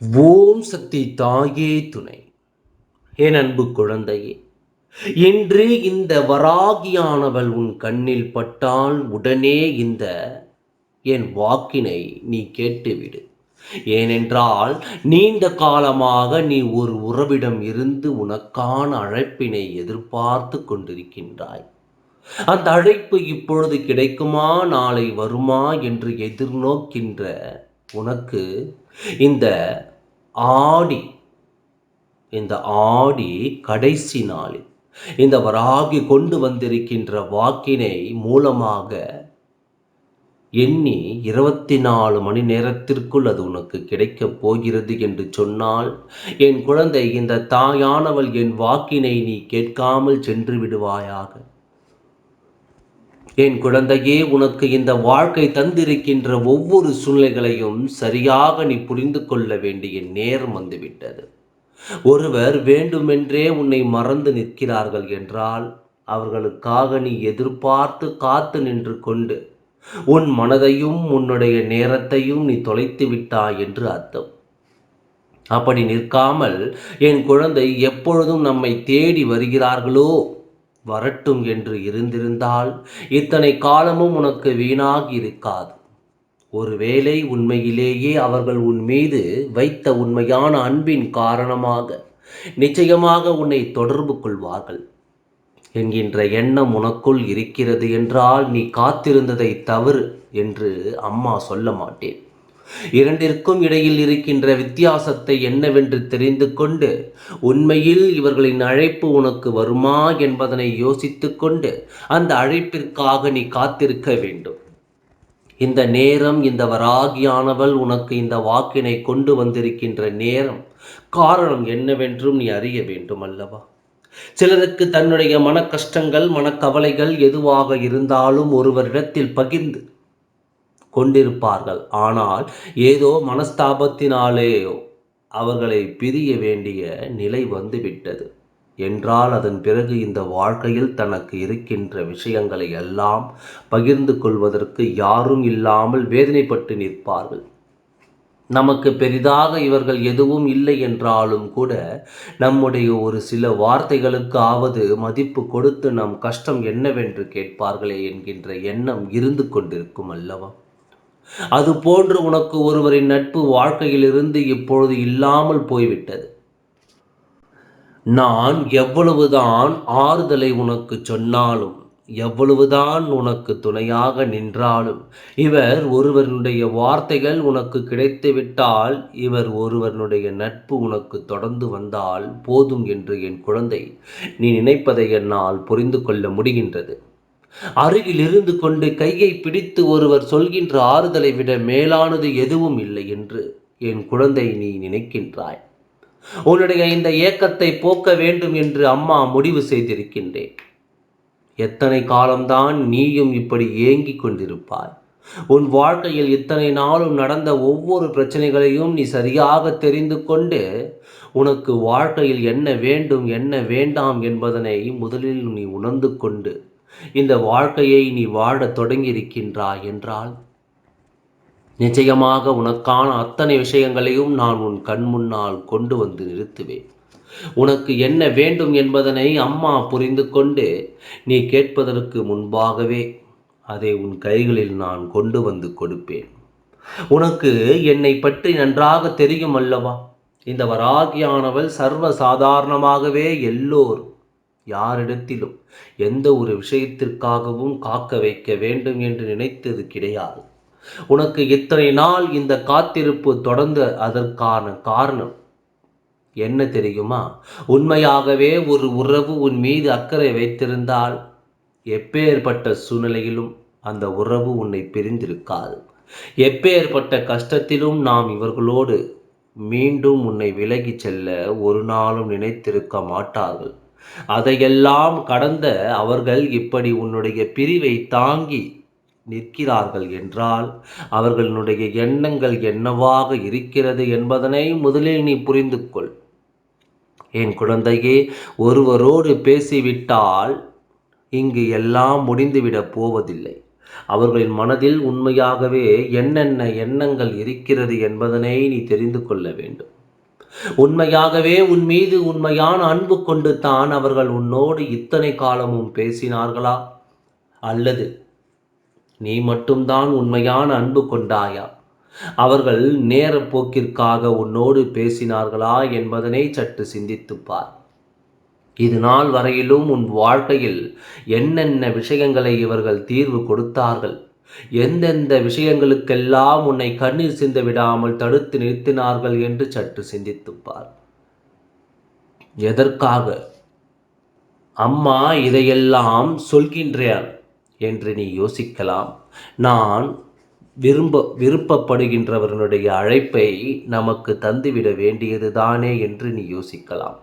ஓம் சக்தி தாயே துணை. என் அன்பு குழந்தையே இன்று இந்த வராகியானவள் உன் கண்ணில் பட்டால் உடனே இந்த என் வாக்கினை நீ கேட்டுவிடு. ஏனென்றால் நீண்ட காலமாக நீ ஒரு உறவிடம் இருந்து உனக்கான அழைப்பினை எதிர்பார்த்து கொண்டிருக்கின்றாய். அந்த அழைப்பு இப்பொழுது கிடைக்குமா நாளை வருமா என்று எதிர்நோக்கின்ற உனக்கு இந்த ஆடி. இந்த ஆடி கடைசி நாளில் இந்த வராகி கொண்டு வந்திருக்கின்ற வாக்கினை மூலமாக எண்ணி இருபத்தி நாலு மணி நேரத்திற்குள் அது உனக்கு கிடைக்கப் போகிறது என்று சொன்னால் என் குழந்தை இந்த தாயானவள் என் வாக்கினை நீ கேட்காமல் சென்று விடுவாயாக. என் குழந்தையே உனக்கு இந்த வாழ்க்கை தந்திருக்கின்ற ஒவ்வொரு சூழ்நிலைகளையும் சரியாக நீ புரிந்து கொள்ள வேண்டிய நேரம் வந்துவிட்டது. ஒருவர் வேண்டுமென்றே உன்னை மறந்து நிற்கிறார்கள் என்றால் அவர்களுக்காக நீ எதிர்பார்த்து காத்து நின்று கொண்டு உன் மனதையும் உன்னுடைய நேரத்தையும் நீ தொலைத்து விட்டாய் என்று அர்த்தம். அப்படி நிற்காமல் என் குழந்தை எப்பொழுதும் நம்மை தேடி வருகிறார்களோ? வரட்டும் என்று இருந்திருந்தால் இத்தனை காலமும் உனக்கு வீணாகி இருக்காது ஒருவேளை உண்மையிலேயே அவர்கள் உன் மீது வைத்த உண்மையான அன்பின் காரணமாக நிச்சயமாக உன்னை தொடர்பு கொள்வார்கள். என்கின்ற எண்ணம் உனக்குள் இருக்கிறது என்றால் நீ காத்திருந்ததை தவறு என்று அம்மா சொல்ல மாட்டேன். இரண்டிற்கும் இடையில் இருக்கின்ற வித்தியாசத்தை என்னவென்று தெரிந்து கொண்டு உண்மையில் இவர்களின் அழைப்பு உனக்கு வருமா என்பதனை யோசித்து கொண்டு அந்த அழைப்பிற்காக நீ காத்திருக்க வேண்டும். இந்த நேரம் இந்த வராகியானவள் உனக்கு இந்த வாக்கினை கொண்டு வந்திருக்கின்ற நேரம் காரணம் என்னவென்றும் நீ அறிய வேண்டும் அல்லவா? சிலருக்கு தன்னுடைய மன கஷ்டங்கள் மனக்கவலைகள் எதுவாக இருந்தாலும் ஒருவரிடத்தில் பகிர்ந்து கொண்டிருப்பார்கள். ஆனால் ஏதோ மனஸ்தாபத்தினாலே அவர்களை பிரிய வேண்டிய நிலை வந்துவிட்டது. என்றால் அதன் பிறகு இந்த வாழ்க்கையில் தனக்கு இருக்கின்ற விஷயங்களை எல்லாம் பகிர்ந்து கொள்வதற்கு யாரும் இல்லாமல் வேதனைப்பட்டு நிற்பார்கள். நமக்கு பெரிதாக இவர்கள் எதுவும் இல்லை என்றாலும் கூட நம்முடைய ஒரு சில வார்த்தைகளுக்காவது மதிப்பு கொடுத்து நம் கஷ்டம் என்னவென்று கேட்பார்களே என்கின்ற எண்ணம் இருந்து கொண்டிருக்கும் அல்லவா? அது போன்று உனக்கு ஒருவரின் நட்பு வாழ்க்கையிலிருந்து இப்பொழுது இல்லாமல் போய்விட்டது. நான் எவ்வளவுதான் ஆறுதலை உனக்கு சொன்னாலும் எவ்வளவுதான் உனக்கு துணையாக நின்றாலும் இவர் ஒருவனுடைய வார்த்தைகள் உனக்கு கிடைத்துவிட்டால் இவர் ஒருவனுடைய நட்பு உனக்கு தொடர்ந்து வந்தால் போதும் என்று என் குழந்தை நீ நினைப்பதை என்னால் புரிந்து கொள்ள முடிகின்றது. அருகில் இருந்து கொண்டு கையை பிடித்து ஒருவர் சொல்கின்ற ஆறுதலை விட மேலானது எதுவும் இல்லை என்று என் குழந்தை நீ நினைக்கின்றாய். உன்னுடைய இந்த ஏக்கத்தை போக்க வேண்டும் என்று அம்மா முடிவு செய்திருக்கின்றேன். எத்தனை காலம்தான் நீயும் இப்படி ஏங்கிக் கொண்டிருப்பாய்? உன் வாழ்க்கையில் இத்தனை நாளும் நடந்த ஒவ்வொரு பிரச்சனைகளையும் நீ சரியாக தெரிந்து கொண்டு உனக்கு வாழ்க்கையில் என்ன வேண்டும் என்ன வேண்டாம் என்பதனை முதலில் நீ உணர்ந்து கொண்டு இந்த வாழ்க்கையை நீ வாழத் தொடங்கியிருக்கின்றாய் என்றால் நிச்சயமாக உனக்கான அத்தனை விஷயங்களையும் நான் உன் கண் முன்னால் கொண்டு வந்து நிறுத்துவேன். உனக்கு என்ன வேண்டும் என்பதனை அம்மா புரிந்து கொண்டு நீ கேட்பதற்கு முன்பாகவே அதை உன் கைகளில் நான் கொண்டு வந்து கொடுப்பேன். உனக்கு என்னை பற்றி நன்றாக தெரியும் அல்லவா? இந்த வராகியானவள் சர்வ சாதாரணமாகவே எல்லோரும் யாரிடத்திலும் எந்த ஒரு விஷயத்திற்காகவும் காக்க வைக்க வேண்டும் என்று நினைத்தது கிடையாது. உனக்கு இத்தனை நாள் இந்த காத்திருப்பு தொடர்ந்த அதற்கான காரணம் என்ன தெரியுமா? உண்மையாகவே ஒரு உறவு உன் மீது அக்கறை வைத்திருந்தால் எப்பேற்பட்ட சூழ்நிலையிலும் அந்த உறவு உன்னை பிரிந்திருக்காது. எப்பேற்பட்ட கஷ்டத்திலும் நாம் இவர்களோடு மீண்டும் உன்னை விலகிச் செல்ல ஒரு நாளும் நினைத்திருக்க மாட்டார்கள். அதையெல்லாம் கடந்த அவர்கள் இப்படி உன்னுடைய பிரிவை தாங்கி நிற்கிறார்கள் என்றால் அவர்களுடைய எண்ணங்கள் என்னவாக இருக்கிறது என்பதனை முதலில் நீ புரிந்து கொள் என் குழந்தையே ஒருவரோடு பேசிவிட்டால் இங்கு எல்லாம் முடிந்துவிடப் போவதில்லை. அவர்களின் மனதில் உண்மையாகவே என்னென்ன எண்ணங்கள் இருக்கிறது என்பதனை நீ தெரிந்து கொள்ள வேண்டும். உண்மையாகவே உன் மீது உண்மையான அன்பு கொண்டு தான் அவர்கள் உன்னோடு இத்தனை காலமும் பேசினார்களா? அல்லது நீ மட்டும்தான் உண்மையான அன்பு கொண்டாயா? அவர்கள் நேர போக்கிற்காக உன்னோடு பேசினார்களா என்பதனை சற்று சிந்தித்துப்பார் இது நாள் வரையிலும் உன் வாழ்க்கையில் என்னென்ன விஷயங்களை இவர்கள் தீர்வு கொடுத்தார்கள்? எந்தெந்த விஷயங்களுக்கெல்லாம் உன்னை கண்ணீர் சிந்த விடாமல் தடுத்து நிறுத்தினார்கள் என்று சற்று சிந்தித்துப்பார் எதற்காக? அம்மா இதையெல்லாம் சொல்கின்றேன் என்று நீ யோசிக்கலாம். நான் விரும்ப விருப்பப்படுகின்றவர்களுடைய அழைப்பை நமக்கு தந்துவிட வேண்டியது தானே என்று நீ யோசிக்கலாம்.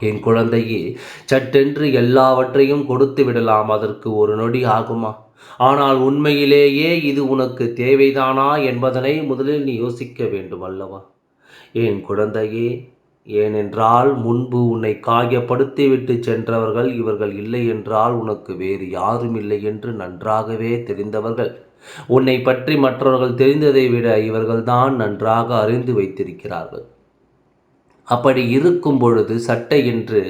என் குழந்தையே சட்டென்று எல்லாவற்றையும் கொடுத்து விடலாம். அதற்கு ஒரு நொடி ஆகுமா? ஆனால் உண்மையிலேயே இது உனக்கு தேவைதானா என்பதனை முதலில் நீ யோசிக்க வேண்டும் அல்லவா? என் குழந்தையே ஏனென்றால் முன்பு உன்னை காயப்படுத்திவிட்டு சென்றவர்கள் இவர்கள் இல்லை என்றால் உனக்கு வேறு யாரும் இல்லை என்று நன்றாகவே தெரிந்தவர்கள். உன்னை பற்றி மற்றவர்கள் தெரிந்ததை விட இவர்கள்தான் நன்றாக அறிந்து வைத்திருக்கிறார்கள். அப்படி இருக்கும் பொழுது சட்டை என்று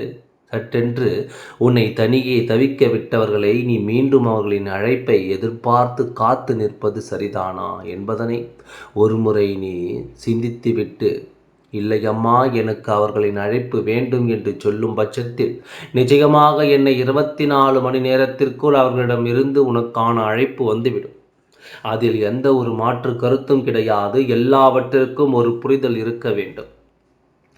சட்டென்று உன்னை தனியே தவிக்க விட்டவர்களை நீ மீண்டும் அவர்களின் அழைப்பை எதிர்பார்த்து காத்து நிற்பது சரிதானா என்பதனை ஒருமுறை நீ சிந்தித்துவிட்டு இல்லையம்மா எனக்கு அவர்களின் அழைப்பு வேண்டும் என்று சொல்லும் பட்சத்தில் நிச்சயமாக என்னை இருபத்தி நாலு மணி நேரத்திற்குள் அவர்களிடம் இருந்து உனக்கான அழைப்பு வந்துவிடும். அதில் எந்த ஒரு மாற்று கருத்தும் கிடையாது. எல்லாவற்றிற்கும் ஒரு புரிதல் இருக்க வேண்டும்.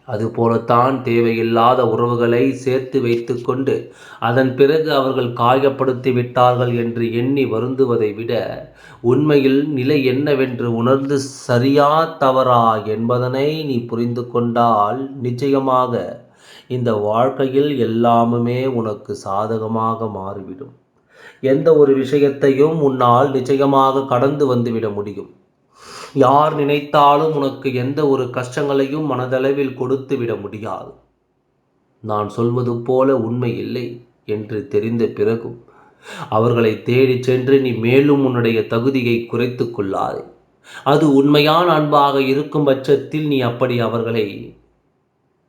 அதுபோலத்தான் தேவையில்லாத உறவுகளை சேர்த்து வைத்துக்கொண்டு அதன் பிறகு அவர்கள் காயப்படுத்தி விட்டார்கள் என்று எண்ணி வருந்துவதை விட உண்மையில் நிலை என்னவென்று உணர்ந்து சரியா தவறா என்பதனை நீ புரிந்து கொண்டால் நிச்சயமாக இந்த வாழ்க்கையில் எல்லாமுமே உனக்கு சாதகமாக மாறிவிடும். எந்த ஒரு விஷயத்தையும் உன்னால் நிச்சயமாக கடந்து வந்துவிட முடியும். யார் நினைத்தாலும் உனக்கு எந்த ஒரு கஷ்டங்களையும் மனதளவில் கொடுத்து விட முடியாது. நான் சொல்வது போல உண்மை இல்லை என்று தெரிந்த பிறகும் அவர்களை தேடிச் சென்று நீ மேலும் உன்னுடைய தகுதியை குறைத்து கொள்ளாதே. அது உண்மையான அன்பாக இருக்கும் பட்சத்தில் நீ அப்படி அவர்களை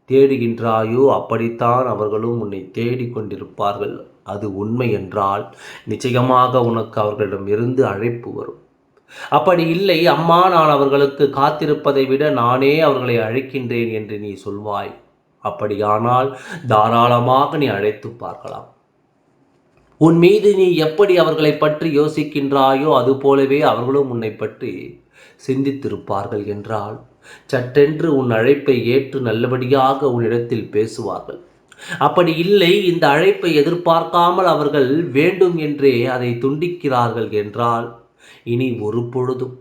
தேடுகின்றாயோ அப்படித்தான் அவர்களும் உன்னை தேடிக்கொண்டிருப்பார்கள் அது உண்மை என்றால் நிச்சயமாக உனக்கு அவர்களிடம் இருந்து அழைப்பு வரும். அப்படி இல்லை அம்மா நான் அவர்களுக்கு காத்திருப்பதை விட நானே அவர்களை அழைக்கின்றேன் என்று நீ சொல்வாய். அப்படியானால் தாராளமாக நீ அழைத்து பார்க்கலாம். உன் மீது நீ எப்படி அவர்களை பற்றி யோசிக்கின்றாயோ அதுபோலவே அவர்களும் உன்னை பற்றி சிந்தித்திருப்பார்கள் என்றால் சட்டென்று உன் அழைப்பை ஏற்று நல்லபடியாக உன்னிடத்தில் பேசுவார்கள். அப்படி இல்லை இந்த அழைப்பை எதிர்பார்க்காமல் அவர்கள் வேண்டும் என்றே அதை துண்டிக்கிறார்கள் என்றால் இனி ஒரு பொழுதும்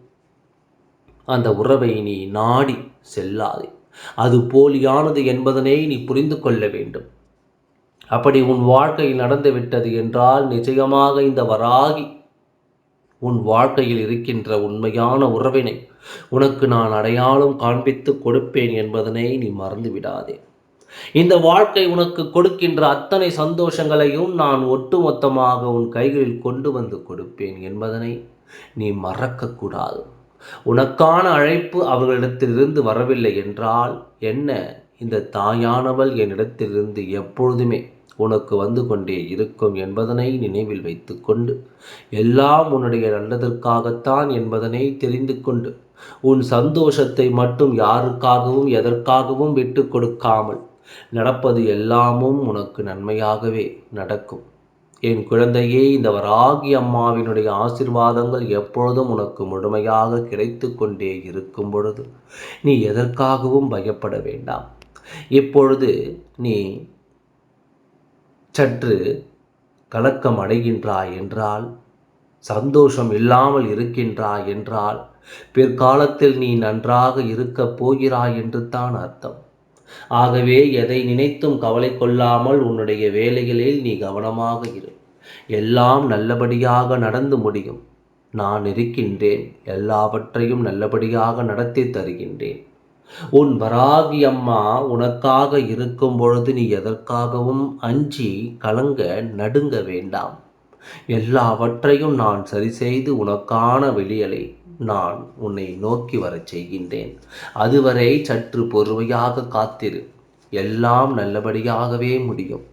அந்த உறவை நீ நாடி செல்லாதே. அது போலியானது என்பதனை நீ புரிந்து கொள்ள வேண்டும். அப்படி உன் வாழ்க்கையில் நடந்துவிட்டது என்றால் நிச்சயமாக இந்த வராகி உன் வாழ்க்கையில் இருக்கின்ற உண்மையான உறவினை உனக்கு நான் அடையாளம் காண்பித்து கொடுப்பேன் என்பதனை நீ மறந்து விடாதே. இந்த வாழ்க்கை உனக்கு கொடுக்கின்ற அத்தனை சந்தோஷங்களையும் நான் ஒட்டுமொத்தமாக உன் கைகளில் கொண்டு வந்து கொடுப்பேன் என்பதனை நீ மறக்கக்கூடாது. உனக்கான அழைப்பு அவர்களிடத்திலிருந்து வரவில்லை என்றால் என்ன? இந்த தாயானவள் என்னிடத்திலிருந்து எப்பொழுதுமே உனக்கு வந்து கொண்டே இருக்கும் என்பதனை நினைவில் வைத்துக்கொண்டு எல்லாம் உன்னுடைய நல்லதற்காகத்தான் என்பதனை தெரிந்து கொண்டு உன் சந்தோஷத்தை மட்டும் யாருக்காகவும் எதற்காகவும் விட்டு கொடுக்காமல் நடப்பது எல்லாமும் உனக்கு நன்மையாகவே நடக்கும். என் குழந்தையே இந்த வராகி அம்மாவினுடைய ஆசிர்வாதங்கள் எப்பொழுதும் உனக்கு முழுமையாக கிடைத்து கொண்டே இருக்கும் பொழுது நீ எதற்காகவும் பயப்பட வேண்டாம். இப்பொழுது நீ சற்று கலக்கம் அடைகின்றாய் என்றால் சந்தோஷம் இல்லாமல் இருக்கின்றாய் என்றால் பிற்காலத்தில் நீ நன்றாக இருக்கப் போகிறாய் என்று தான் அர்த்தம். ஆகவே எதை நினைத்தும் கவலை கொள்ளாமல் உன்னுடைய வேலைகளில் நீ கவனமாக இரு. எல்லாம் நல்லபடியாக நடந்து முடியும். நான் இருக்கின்றேன். எல்லாவற்றையும் நல்லபடியாக நடத்தி தருகின்றேன். உன் வராகி அம்மா உனக்காக இருக்கும் பொழுது நீ எதற்காகவும் அஞ்சி கலங்க நடுங்க வேண்டாம். எல்லாவற்றையும் நான் சரி செய்து உனக்கான வெளியலை நான் உன்னை நோக்கி வரச் செய்கின்றேன். அதுவரை சற்று பொறுமையாக காத்திரு. எல்லாம் நல்லபடியாகவே முடியும்.